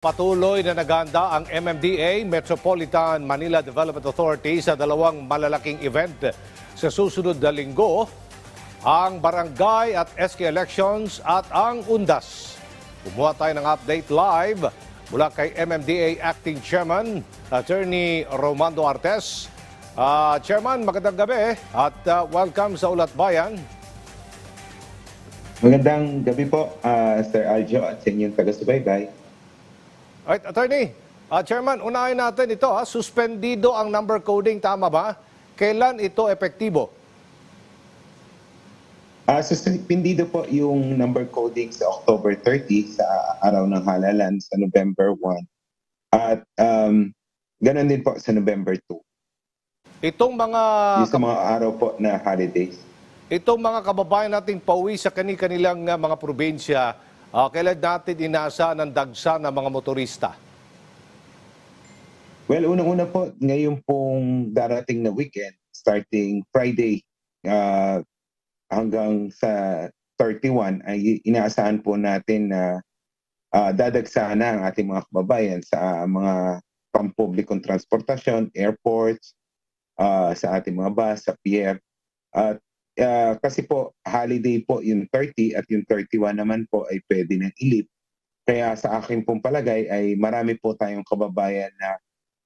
Patuloy na naganda ang MMDA, Metropolitan Manila Development Authority sa dalawang malalaking event sa susunod na linggo, ang barangay at SK elections at ang UNDAS. Kumuha tayo ng update live mula kay MMDA Acting Chairman, Attorney Romando Artes. Ah, Chairman, magandang gabi at ah, welcome sa Ulat Bayan. Magandang gabi po, ah, Sir Aljo at sa inyong taga-subaybay. Alright, Attorney. Ah, Chairman, unahin natin ito. Ha? Suspendido ang number coding, tama ba? Kailan ito epektibo? Ah, suspindido po yung number coding sa October 30 sa araw ng halalan sa November 1. At um, ganun din po sa November 2. Itong mga yung sa mga araw po na holidays. itong mga kababayan nating pauwi sa kani-kanilang ah, mga probinsya, ah, kailan natin inasa ng dagsa ng mga motorista? Well, unang-una po, ngayon pong darating na weekend, starting Friday ah, hanggang sa 31, ay inaasahan po natin na ah, dadagsa na ang ating mga kababayan sa mga pampublikong transportasyon, airports, ah, sa ating mga bus, sa pier. At ah, kasi po, holiday po yung 30 at yung 31 naman po ay pwede nang ilip. Kaya sa aking pong palagay ay marami po tayong kababayan na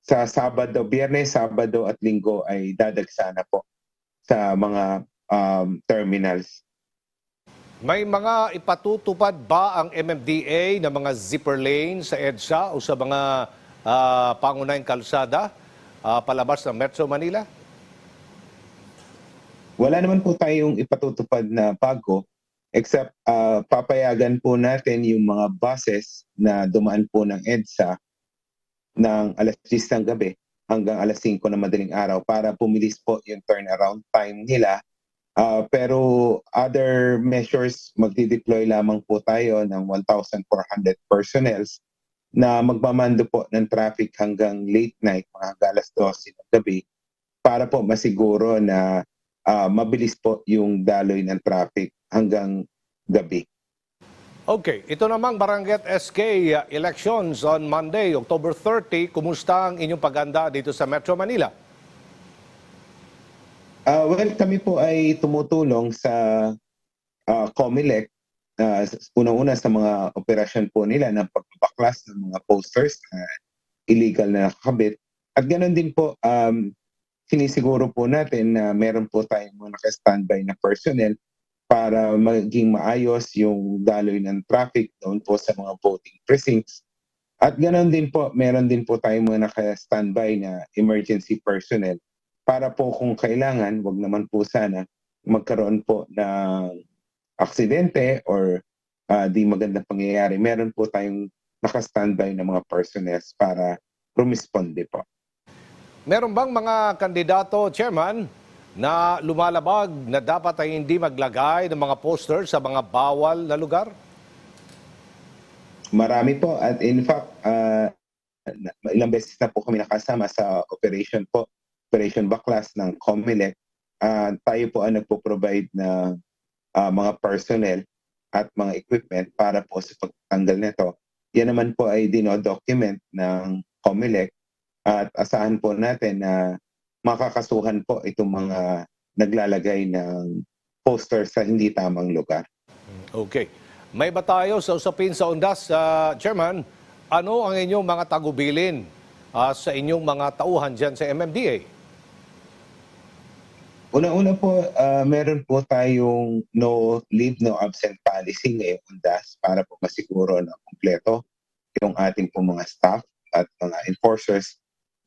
sa Sabado, Biyernes, Sabado at Linggo ay dadagsa na po sa mga um, terminals. May mga ipatutupad ba ang MMDA na mga zipper lane sa EDSA o sa mga ah, pangunahing kalsada ah, palabas ng Metro Manila? Wala naman po tayong ipatutupad na bago except ah, papayagan po natin yung mga buses na dumaan po ng EDSA ng alas 10 ng gabi hanggang alas 5 ng madaling araw para pumilis po yung turnaround time nila. Ah, pero other measures, magdi-deploy lamang po tayo ng 1,400 personnels na magmamando po ng traffic hanggang late night, mga hanggang alas 12 ng gabi, para po masiguro na ah, mabilis po yung daloy ng traffic hanggang gabi. Okay, ito namang Barangay at SK uh, elections on Monday, October 30. Kumusta ang inyong paganda dito sa Metro Manila? Ah, well, kami po ay tumutulong sa ah, COMELEC ah, unang-una sa mga operasyon po nila ng pagbabaklas ng mga posters na illegal na nakakabit. At ganoon din po, um, sinisiguro po natin na meron po tayong mga naka-standby na personnel para maging maayos yung daloy ng traffic doon po sa mga voting precincts. At ganoon din po, meron din po tayong mga naka-standby na emergency personnel para po kung kailangan, wag naman po sana magkaroon po ng aksidente or ah, di magandang pangyayari. Meron po tayong naka-standby na mga personnel para rumisponde po. Meron bang mga kandidato, Chairman, na lumalabag na dapat ay hindi maglagay ng mga posters sa mga bawal na lugar? Marami po at in fact, na- ilang beses na po kami nakasama sa operation po, Operation Baklas ng COMELEC. Ah, tayo po ang nagpo-provide na ah, mga personnel at mga equipment para po sa pagtanggal nito. Yan naman po ay dino-document ng COMELEC at asahan po natin na makakasuhan po itong mga naglalagay ng poster sa hindi tamang lugar. Okay. May ba tayo sa usapin sa UNDAS, ah, Chairman? Ano ang inyong mga tagubilin ah, sa inyong mga tauhan dyan sa MMDA? Una-una po, ah, meron po tayong no leave, no absent policy ngayong UNDAS para po masiguro na kumpleto yung ating po mga staff at mga enforcers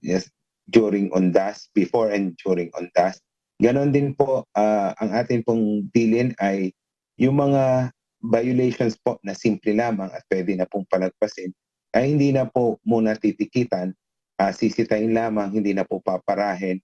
yes, during UNDAS, before and during UNDAS. Ganon din po, ah, ang ating pong bilin ay yung mga violations po na simple lamang at pwede na pong palagpasin ay hindi na po muna titikitan, ah, sisitahin lamang, hindi na po paparahin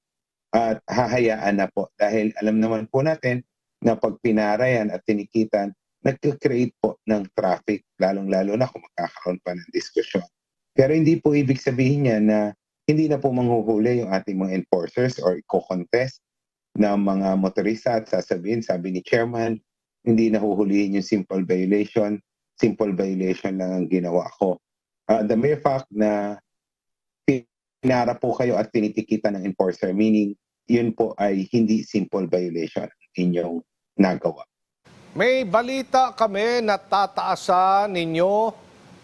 at hahayaan na po dahil alam naman po natin na pag pinara yan at tinikitan, nagka-create po ng traffic, lalong-lalo na kung magkakaroon pa ng diskusyon. Pero hindi po ibig sabihin niya na hindi na po manghuhuli yung ating mga enforcers or i-contest ng mga motorista at sasabihin, sabi ni chairman, hindi nahuhulihin yung simple violation, simple violation lang ang ginawa ko. uh, the mere fact na pinara po kayo at tinitikitan ng enforcer, meaning yun po ay hindi simple violation inyong nagawa. May balita kami na tataasan ninyo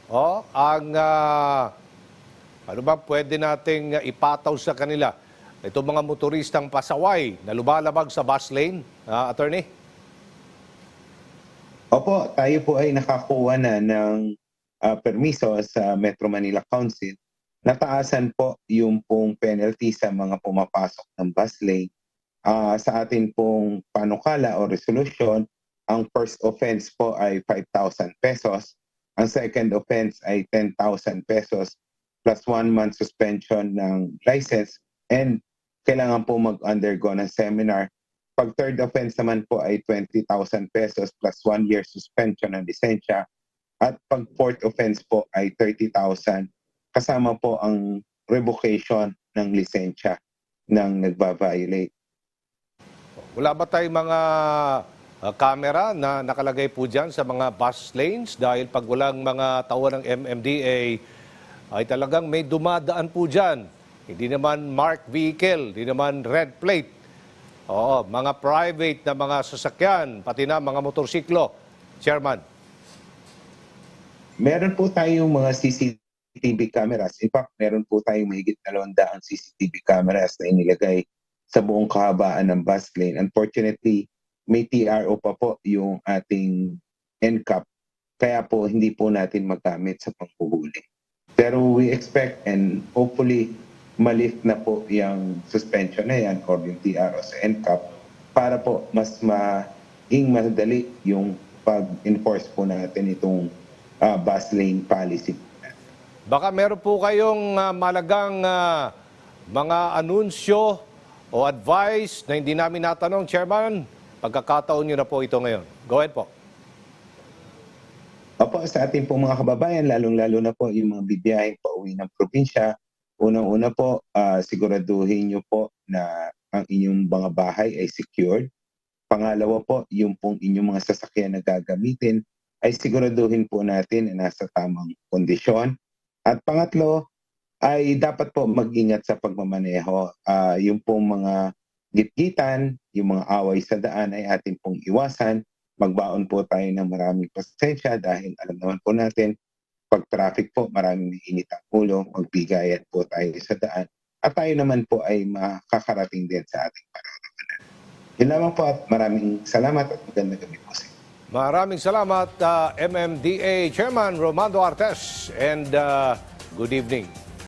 oh, ang ah, ano ba pwede nating ipataw sa kanila. Itong mga motoristang pasaway na lumalabag sa bus lane, ah, attorney. Opo, tayo po ay nakakuha na ng ah, permiso sa Metro Manila Council. Nataasan po yung pong penalty sa mga pumapasok ng bus lane. Ah, sa atin pong panukala o resolution, ang first offense po ay 5,000 pesos. Ang second offense ay 10,000 pesos plus one month suspension ng license and kailangan po mag-undergo ng seminar pag third offense naman po ay 20,000 pesos plus one year suspension ng lisensya. At pag fourth offense po ay 30,000 kasama po ang revocation ng lisensya ng nagba-violate. Wala ba tayong mga ah, camera na nakalagay po dyan sa mga bus lanes? Dahil pag walang mga tawa ng MMDA, ay talagang may dumadaan po dyan. Hindi naman marked vehicle, hindi naman red plate. Oo, mga private na mga sasakyan, pati na mga motorsiklo. Chairman. Meron po tayong mga CCTV cameras. In fact, meron po tayong mahigit dalawang daang CCTV cameras na inilagay sa buong kahabaan ng bus lane. Unfortunately, may TRO pa po yung ating NCAP. Kaya po hindi po natin magamit sa panghuhuli. Pero we expect and hopefully malift na po yung suspension na yan or yung TRO sa NCAP para po mas maging madali yung pag-enforce po natin itong uh, bus lane policy. Baka meron po kayong ah, malagang ah, mga anunsyo o advice na hindi namin natanong, Chairman. Pagkakataon nyo na po ito ngayon. Go ahead po. Opo, sa ating po mga kababayan, lalong-lalo na po yung mga bibiyaheng pauwi ng probinsya, unang-una po, ah, siguraduhin nyo po na ang inyong mga bahay ay secured. Pangalawa po, yung pong inyong mga sasakyan na gagamitin ay siguraduhin po natin na nasa tamang kondisyon. At pangatlo, ay dapat po mag-ingat sa pagmamaneho. Ah, yung pong mga gitgitan, yung mga away sa daan ay atin pong iwasan. Magbaon po tayo ng maraming pasensya dahil alam naman po natin, pag traffic po, maraming init ang ulo, magbigayan po tayo sa daan. At tayo naman po ay makakarating din sa ating pararamanan. Yun lamang po at maraming salamat at magandang gabi po sa inyo. Maraming salamat, ah, MMDA Chairman Romando Artes, and ah, good evening.